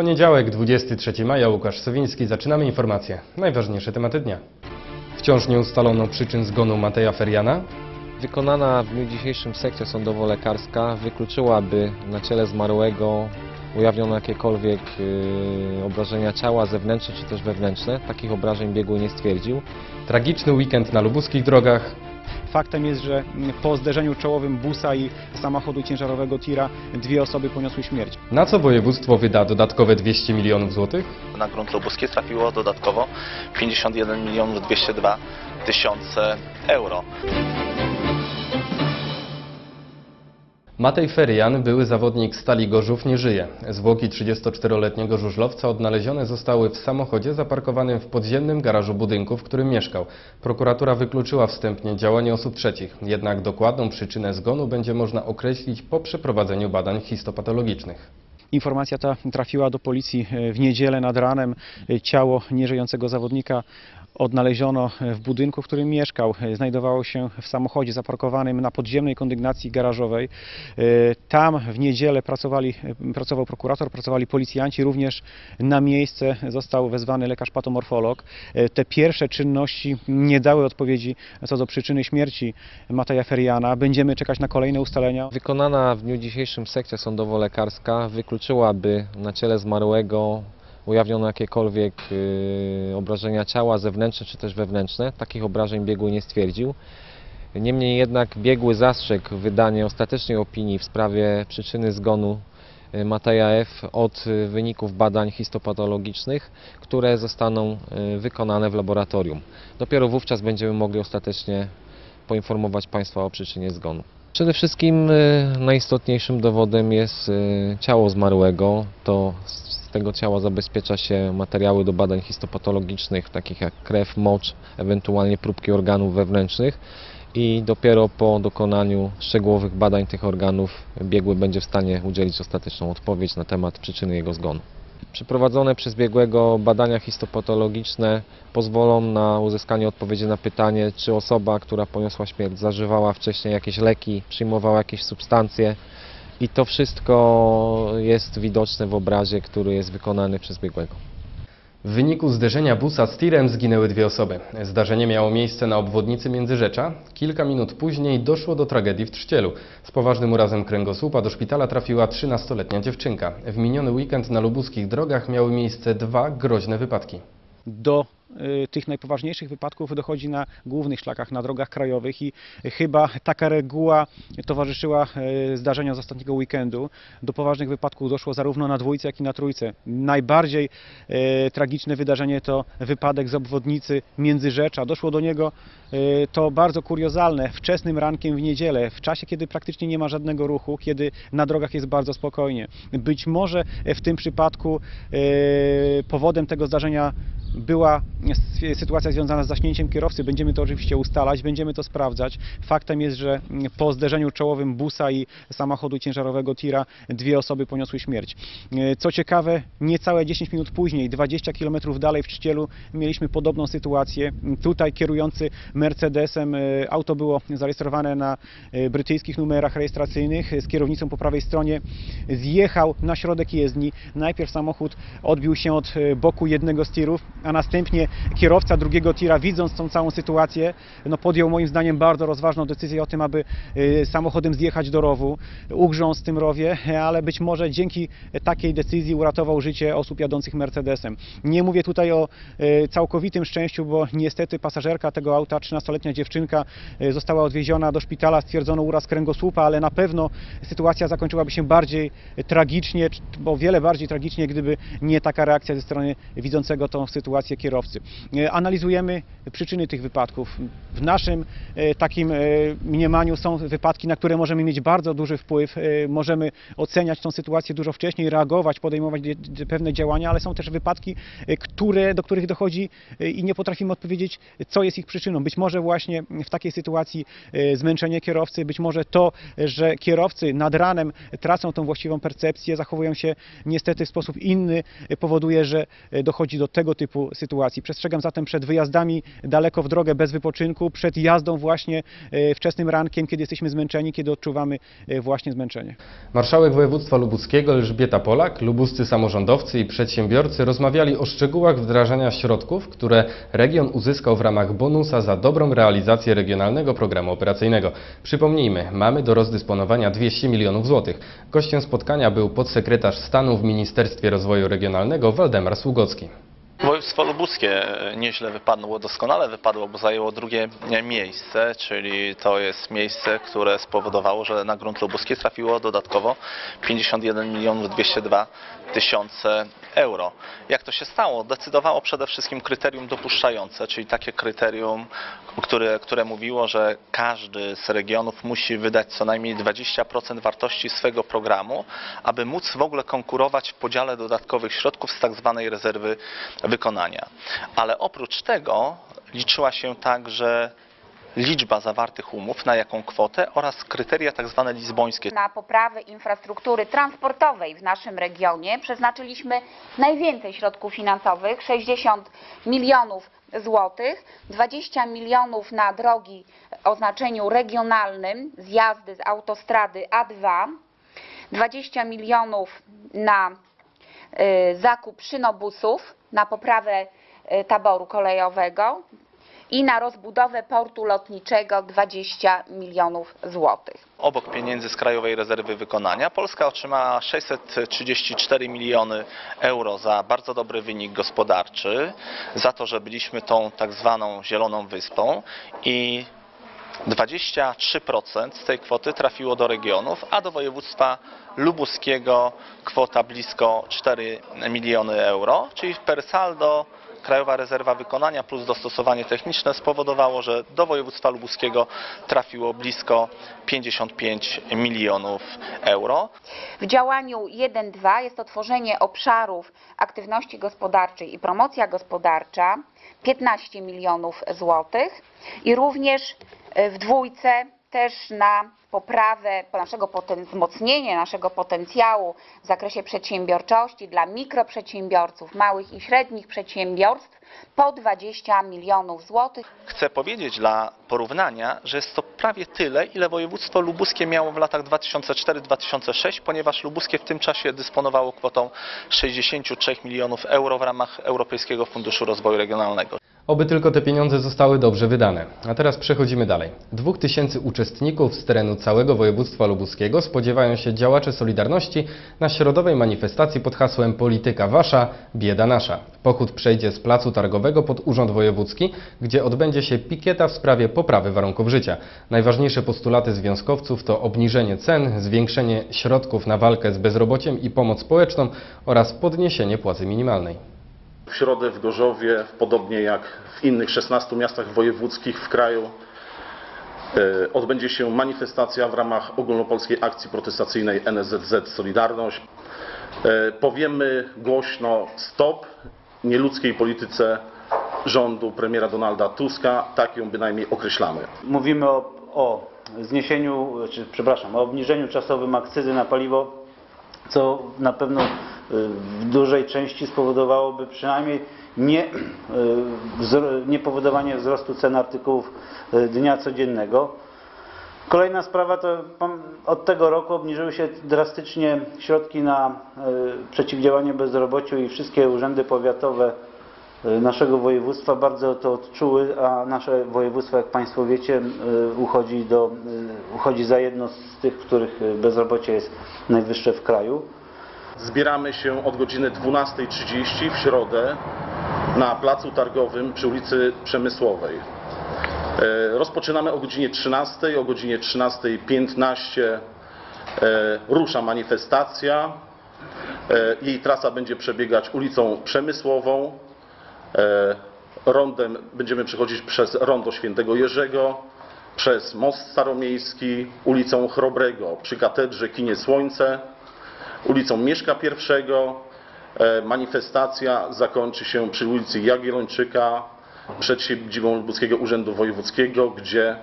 Poniedziałek, 23 maja, Łukasz Sowiński. Zaczynamy informacje. Najważniejsze tematy dnia. Wciąż nie ustalono przyczyn zgonu Mateja Feriana. Wykonana w dniu dzisiejszym sekcja sądowo-lekarska wykluczyłaby na ciele zmarłego ujawniono jakiekolwiek yy, obrażenia ciała zewnętrzne czy też wewnętrzne. Takich obrażeń biegły nie stwierdził. Tragiczny weekend na lubuskich drogach. Faktem jest, że po zderzeniu czołowym busa i samochodu ciężarowego tira dwie osoby poniosły śmierć. Na co województwo wyda dodatkowe 200 milionów złotych? Na grunt lubuski trafiło dodatkowo 51 milionów 202 tysiące euro. Matej Ferian, były zawodnik Stali Gorzów, nie żyje. Zwłoki 34-letniego żużlowca odnalezione zostały w samochodzie zaparkowanym w podziemnym garażu budynku, w którym mieszkał. Prokuratura wykluczyła wstępnie działanie osób trzecich, jednak dokładną przyczynę zgonu będzie można określić po przeprowadzeniu badań histopatologicznych. Informacja ta trafiła do policji e, w niedzielę nad ranem. E, Ciało nieżyjącego zawodnika odnaleziono w budynku, w którym mieszkał. Znajdowało się w samochodzie zaparkowanym na podziemnej kondygnacji garażowej. E, Tam w niedzielę pracowali, e, pracował prokurator, pracowali policjanci. Również na miejsce został wezwany lekarz patomorfolog. E, Te pierwsze czynności nie dały odpowiedzi co do przyczyny śmierci Mateja Feriana. Będziemy czekać na kolejne ustalenia. Wykonana w dniu dzisiejszym sekcja sądowo-lekarska wykluczyłaby na ciele zmarłego ujawniono jakiekolwiek yy, obrażenia ciała zewnętrzne czy też wewnętrzne. Takich obrażeń biegły nie stwierdził. Niemniej jednak biegły zastrzegł wydanie ostatecznej opinii w sprawie przyczyny zgonu y, Mateja F. od y, wyników badań histopatologicznych, które zostaną y, wykonane w laboratorium. Dopiero wówczas będziemy mogli ostatecznie poinformować Państwa o przyczynie zgonu. Przede wszystkim y, najistotniejszym dowodem jest y, ciało zmarłego. To tego ciała zabezpiecza się materiały do badań histopatologicznych, takich jak krew, mocz, ewentualnie próbki organów wewnętrznych i dopiero po dokonaniu szczegółowych badań tych organów biegły będzie w stanie udzielić ostateczną odpowiedź na temat przyczyny jego zgonu. Przeprowadzone przez biegłego badania histopatologiczne pozwolą na uzyskanie odpowiedzi na pytanie, czy osoba, która poniosła śmierć, zażywała wcześniej jakieś leki, przyjmowała jakieś substancje. I to wszystko jest widoczne w obrazie, który jest wykonany przez biegłego. W wyniku zderzenia busa z tirem zginęły dwie osoby. Zdarzenie miało miejsce na obwodnicy Międzyrzecza. Kilka minut później doszło do tragedii w Trzcielu. Z poważnym urazem kręgosłupa do szpitala trafiła 13-letnia dziewczynka. W miniony weekend na lubuskich drogach miały miejsce dwa groźne wypadki. do tych najpoważniejszych wypadków dochodzi na głównych szlakach, na drogach krajowych i chyba taka reguła towarzyszyła y, zdarzeniom z ostatniego weekendu. Do poważnych wypadków doszło zarówno na dwójce, jak i na trójce. Najbardziej y, tragiczne wydarzenie to wypadek z obwodnicy Międzyrzecza. Doszło do niego y, to bardzo kuriozalne, wczesnym rankiem w niedzielę, w czasie, kiedy praktycznie nie ma żadnego ruchu, kiedy na drogach jest bardzo spokojnie. Być może w tym przypadku y, powodem tego zdarzenia była sytuacja związana z zaśnięciem kierowcy. Będziemy to oczywiście ustalać, będziemy to sprawdzać. Faktem jest, że po zderzeniu czołowym busa i samochodu ciężarowego tira dwie osoby poniosły śmierć. Co ciekawe, niecałe 10 minut później, 20 km dalej w Czcielu mieliśmy podobną sytuację. Tutaj kierujący Mercedesem, e, auto było zarejestrowane na e, brytyjskich numerach rejestracyjnych z kierownicą po prawej stronie, zjechał na środek jezdni. Najpierw samochód odbił się od e, boku jednego z tirów, a następnie kierowca drugiego tira, widząc tą całą sytuację, no podjął moim zdaniem bardzo rozważną decyzję o tym, aby e, samochodem zjechać do rowu, ugrzązł w tym rowie, ale być może dzięki takiej decyzji uratował życie osób jadących Mercedesem. Nie mówię tutaj o e, całkowitym szczęściu, bo niestety pasażerka tego auta, 13-letnia dziewczynka, e, została odwieziona do szpitala, stwierdzono uraz kręgosłupa, ale na pewno sytuacja zakończyłaby się bardziej tragicznie, bo wiele bardziej tragicznie, gdyby nie taka reakcja ze strony widzącego tą sytuację kierowcy. E, Analizujemy przyczyny tych wypadków. W naszym e, takim e, mniemaniu są wypadki, na które możemy mieć bardzo duży wpływ, możemy oceniać tą sytuację dużo wcześniej, reagować, podejmować de- de- pewne działania, ale są też wypadki, które, do których dochodzi i nie potrafimy odpowiedzieć, co jest ich przyczyną. Być może właśnie w takiej sytuacji zmęczenie kierowcy, być może to, że kierowcy nad ranem tracą tą właściwą percepcję, zachowują się niestety w sposób inny, powoduje, że dochodzi do tego typu typu sytuacji. Przestrzegam zatem przed wyjazdami daleko w drogę bez wypoczynku, przed jazdą właśnie e, wczesnym rankiem, kiedy jesteśmy zmęczeni, kiedy odczuwamy e, właśnie zmęczenie. Marszałek województwa lubuskiego Elżbieta Polak, lubuscy samorządowcy i przedsiębiorcy rozmawiali o szczegółach wdrażania środków, które region uzyskał w ramach bonusa za dobrą realizację regionalnego programu operacyjnego. Przypomnijmy, mamy do rozdysponowania 200 milionów złotych. Gościem spotkania był podsekretarz stanu w Ministerstwie Rozwoju Regionalnego Waldemar Sługocki. Województwo lubuskie nieźle wypadło, doskonale wypadło, bo zajęło drugie miejsce, czyli to jest miejsce, które spowodowało, że na grunt lubuski trafiło dodatkowo 51 milionów 202 tysiące euro. Jak to się stało? Decydowało przede wszystkim kryterium dopuszczające, czyli takie kryterium, które, które mówiło, że każdy z regionów musi wydać co najmniej 20% wartości swego programu, aby móc w ogóle konkurować w podziale dodatkowych środków z tak zwanej rezerwy wykonania. Ale oprócz tego liczyła się także liczba zawartych umów, na jaką kwotę oraz kryteria tak zwane lizbońskie. Na poprawę infrastruktury transportowej w naszym regionie przeznaczyliśmy najwięcej środków finansowych 60 milionów złotych, 20 milionów na drogi o znaczeniu regionalnym, zjazdy z autostrady A2, 20 milionów na zakup szynobusów, na poprawę y, taboru kolejowego i na rozbudowę portu lotniczego 20 milionów złotych. Obok pieniędzy z Krajowej Rezerwy Wykonania Polska otrzymała 634 miliony euro za bardzo dobry wynik gospodarczy, za to, że byliśmy tą tak zwaną zieloną wyspą i 23% z tej kwoty trafiło do regionów, a do województwa lubuskiego kwota blisko 4 miliony euro, czyli per saldo Krajowa Rezerwa Wykonania plus dostosowanie techniczne spowodowało, że do województwa lubuskiego trafiło blisko 55 milionów euro. W działaniu 1.2 jest to tworzenie obszarów aktywności gospodarczej i promocja gospodarcza 15 milionów złotych i również y, w dwójce też na poprawę naszego wzmocnienie naszego potencjału w zakresie przedsiębiorczości dla mikroprzedsiębiorców, małych i średnich przedsiębiorstw po 20 milionów złotych. Chcę powiedzieć dla porównania, że jest to prawie tyle, ile województwo lubuskie miało w latach 2004-2006, ponieważ lubuskie w tym czasie dysponowało kwotą 63 milionów euro w ramach Europejskiego Funduszu Rozwoju Regionalnego. Oby tylko te pieniądze zostały dobrze wydane. A teraz przechodzimy dalej. Dwóch tysięcy uczestników z terenu całego województwa lubuskiego spodziewają się działacze Solidarności na środowej manifestacji pod hasłem Polityka Wasza, Bieda Nasza. Pochód przejdzie z Placu Targowego pod Urząd Wojewódzki, gdzie odbędzie się pikieta w sprawie poprawy warunków życia. Najważniejsze postulaty związkowców to obniżenie cen, zwiększenie środków na walkę z bezrobociem i pomoc społeczną oraz podniesienie płacy minimalnej. W środę w Gorzowie, podobnie jak w innych 16 miastach wojewódzkich w kraju, e, odbędzie się manifestacja w ramach ogólnopolskiej akcji protestacyjnej NSZZ Solidarność. E, Powiemy głośno stop nieludzkiej polityce rządu premiera Donalda Tuska, tak ją bynajmniej określamy. Mówimy o, o zniesieniu, czy przepraszam, o obniżeniu czasowym akcyzy na paliwo, co na pewno w dużej części spowodowałoby przynajmniej nie, wzro- nie powodowanie wzrostu cen artykułów y, dnia codziennego. Kolejna sprawa to od tego roku obniżyły się drastycznie środki na y, przeciwdziałanie bezrobociu i wszystkie urzędy powiatowe naszego województwa bardzo to odczuły, a nasze województwo, jak Państwo wiecie, uchodzi, do, uchodzi za jedno z tych, w których bezrobocie jest najwyższe w kraju. Zbieramy się od godziny 12.30 w środę na placu targowym przy ulicy Przemysłowej. E, Rozpoczynamy o godzinie 13, o godzinie 13.15 e, rusza manifestacja. E, Jej trasa będzie przebiegać ulicą Przemysłową. Rondem będziemy przechodzić przez Rondo Świętego Jerzego, przez Most Staromiejski, ulicą Chrobrego przy katedrze Kinie Słońce, ulicą Mieszka I. E, Manifestacja zakończy się przy ulicy Jagiellończyka przed siedzibą Lubuskiego Urzędu Wojewódzkiego, gdzie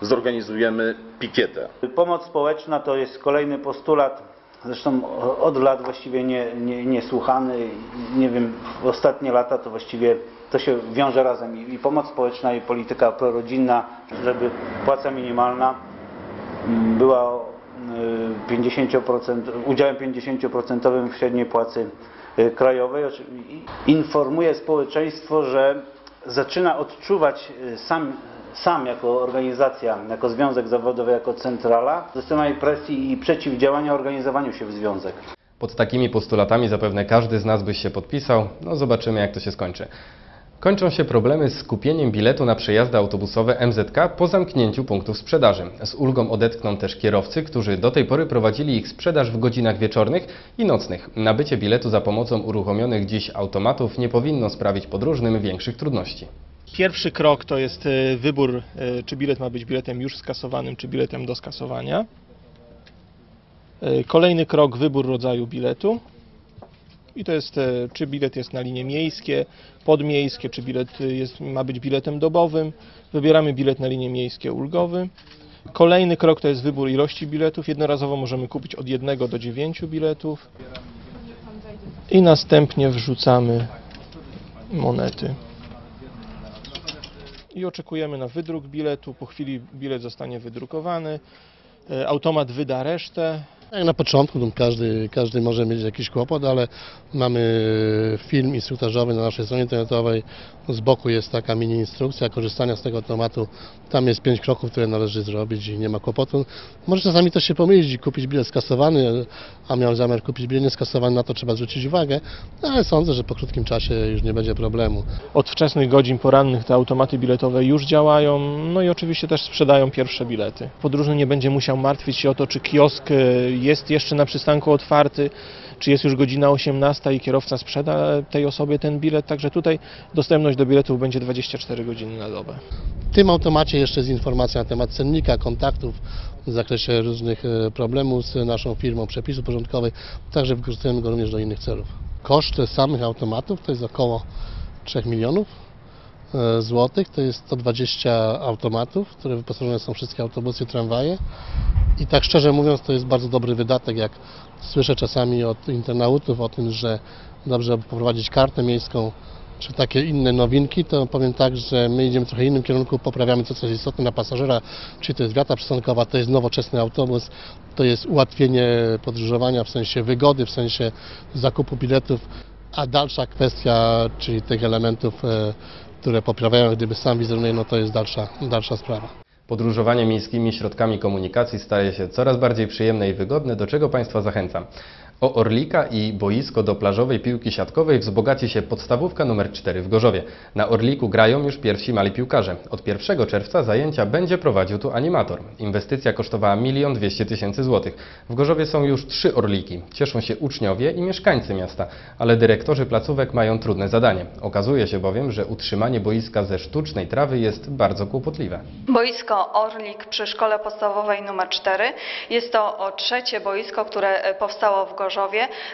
zorganizujemy pikietę. Pomoc społeczna to jest kolejny postulat zresztą od lat właściwie nie, nie, niesłuchany. Nie wiem, w ostatnie lata to właściwie to się wiąże razem i, i pomoc społeczna i polityka prorodzinna, żeby płaca minimalna była 50%, udziałem 50% w średniej płacy y, krajowej. Informuje społeczeństwo, że zaczyna odczuwać y, sam, sam jako organizacja, jako związek zawodowy, jako centrala, systemem presji i przeciwdziałania organizowaniu się w związek. Pod takimi postulatami zapewne każdy z nas by się podpisał. No zobaczymy jak to się skończy. Kończą się problemy z kupieniem biletu na przejazdy autobusowe MZK po zamknięciu punktów sprzedaży. Z ulgą odetchną też kierowcy, którzy do tej pory prowadzili ich sprzedaż w godzinach wieczornych i nocnych. Nabycie biletu za pomocą uruchomionych dziś automatów nie powinno sprawić podróżnym większych trudności. Pierwszy krok to jest e, wybór, e, czy bilet ma być biletem już skasowanym, czy biletem do skasowania. E, Kolejny krok, wybór rodzaju biletu. I to jest, e, czy bilet jest na linie miejskie, podmiejskie, czy bilet e, jest, ma być biletem dobowym. Wybieramy bilet na linie miejskie ulgowy. Kolejny krok to jest wybór ilości biletów. Jednorazowo możemy kupić od 1 do 9 biletów. I następnie wrzucamy monety i oczekujemy na wydruk biletu. Po chwili bilet zostanie wydrukowany. E, Automat wyda resztę. Jak na początku no, każdy, każdy może mieć jakiś kłopot, ale mamy film instruktażowy na naszej stronie internetowej. Z boku jest taka mini instrukcja korzystania z tego automatu. Tam jest pięć kroków, które należy zrobić i nie ma kłopotu. Może czasami też się pomylić i kupić bilet skasowany, a miał zamiar kupić bilet nieskasowany, na to trzeba zwrócić uwagę, no, ale sądzę, że po krótkim czasie już nie będzie problemu. Od wczesnych godzin porannych te automaty biletowe już działają, no i oczywiście też sprzedają pierwsze bilety. Podróżny nie będzie musiał martwić się o to, czy kiosk e, jest jeszcze na przystanku otwarty, czy jest już godzina 18 i kierowca sprzeda tej osobie ten bilet, także tutaj dostępność do biletów będzie 24 godziny na dobę. W tym automacie jeszcze jest informacja na temat cennika, kontaktów w zakresie różnych e, problemów z naszą firmą, przepisów porządkowych, także wykorzystujemy go również do innych celów. Koszt samych automatów to jest około 3 milionów e, złotych, to jest 120 automatów, które wyposażone są wszystkie autobusy i tramwaje. I tak szczerze mówiąc to jest bardzo dobry wydatek, jak słyszę czasami od internautów o tym, że dobrze by poprowadzić kartę miejską czy takie inne nowinki, to powiem tak, że my idziemy w trochę innym kierunku, poprawiamy to, co jest istotne dla pasażera, czy to jest wiata przystankowa, to jest nowoczesny autobus, to jest ułatwienie podróżowania w sensie wygody, w sensie zakupu biletów, a dalsza kwestia, czyli tych elementów, e, które poprawiają gdyby sam wizerunek, no to jest dalsza, dalsza sprawa. Podróżowanie miejskimi środkami komunikacji staje się coraz bardziej przyjemne i wygodne, do czego Państwa zachęcam. O Orlika i boisko do plażowej piłki siatkowej wzbogaci się podstawówka numer 4 w Gorzowie. Na Orliku grają już pierwsi mali piłkarze. Od 1 czerwca zajęcia będzie prowadził tu animator. Inwestycja kosztowała 1 200 tysięcy złotych. W Gorzowie są już trzy Orliki. Cieszą się uczniowie i mieszkańcy miasta, ale dyrektorzy placówek mają trudne zadanie. Okazuje się bowiem, że utrzymanie boiska ze sztucznej trawy jest bardzo kłopotliwe. Boisko Orlik przy szkole podstawowej nr 4. Jest to trzecie boisko, które e, powstało w Gorzowie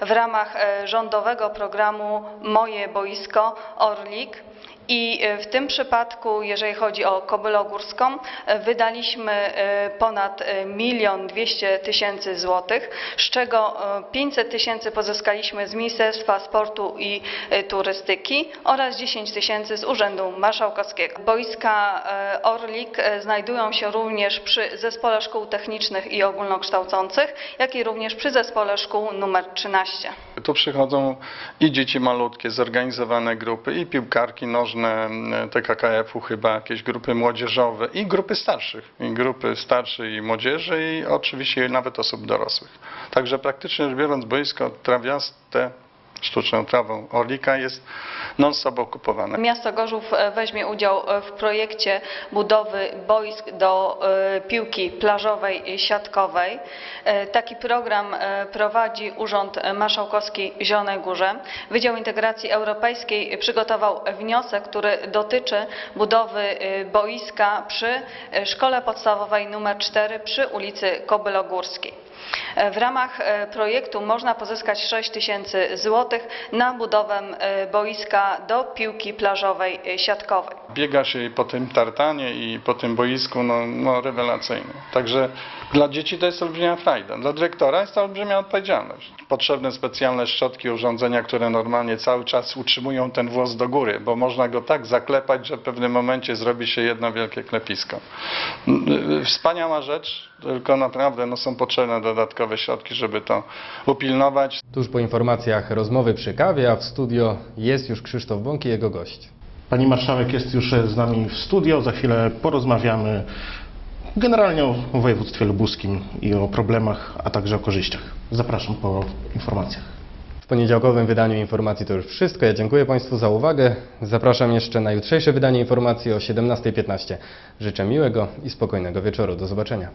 w ramach e, rządowego programu Moje Boisko Orlik. I e, w tym przypadku, jeżeli chodzi o Kobylę Górską, e, wydaliśmy e, ponad milion dwieście tysięcy złotych, z czego e, 500 tysięcy pozyskaliśmy z Ministerstwa Sportu i Turystyki oraz 10 tysięcy z Urzędu Marszałkowskiego. Boiska Orlik znajdują się również przy Zespole Szkół Technicznych i Ogólnokształcących, jak i również przy Zespole Szkół nr 13. Tu przychodzą i dzieci malutkie, zorganizowane grupy, i piłkarki nożne TKKF-u chyba, jakieś grupy młodzieżowe, i grupy starszych, i grupy starszej młodzieży, i oczywiście nawet osób dorosłych. Także praktycznie rzecz biorąc boisko trawiaste, sztuczną trawą Orlika jest non-stop okupowane. Miasto Gorzów e, weźmie udział e, w projekcie budowy boisk do e, piłki plażowej i siatkowej. Taki program prowadzi Urząd Marszałkowski Zielonej Górze. Wydział Integracji Europejskiej przygotował wniosek, który dotyczy budowy boiska przy Szkole Podstawowej nr 4 przy ulicy Kobylogórskiej. E, W ramach e, projektu można pozyskać 6 tysięcy złotych na budowę e, boiska do piłki plażowej siatkowej. Biega się po tym tartanie i po tym boisku no, no rewelacyjnie. Także dla dzieci to jest olbrzymia frajda. Dla dyrektora jest to olbrzymia odpowiedzialność. Potrzebne specjalne szczotki, urządzenia, które normalnie cały czas utrzymują ten włos do góry, bo można go tak zaklepać, że w pewnym momencie zrobi się jedno wielkie klepisko. Wspaniała rzecz, tylko naprawdę no, są potrzebne dodatkowe środki, żeby to upilnować. Tuż po informacjach rozmowy przy kawie, a w studio jest już Krzysztof Bąk i jego gość. Pani marszałek jest już z nami w studio. Za chwilę porozmawiamy generalnie o województwie lubuskim i o problemach, a także o korzyściach. Zapraszam po informacjach. W poniedziałkowym wydaniu informacji to już wszystko. Ja dziękuję Państwu za uwagę. Zapraszam jeszcze na jutrzejsze wydanie informacji o 17.15. Życzę miłego i spokojnego wieczoru. Do zobaczenia.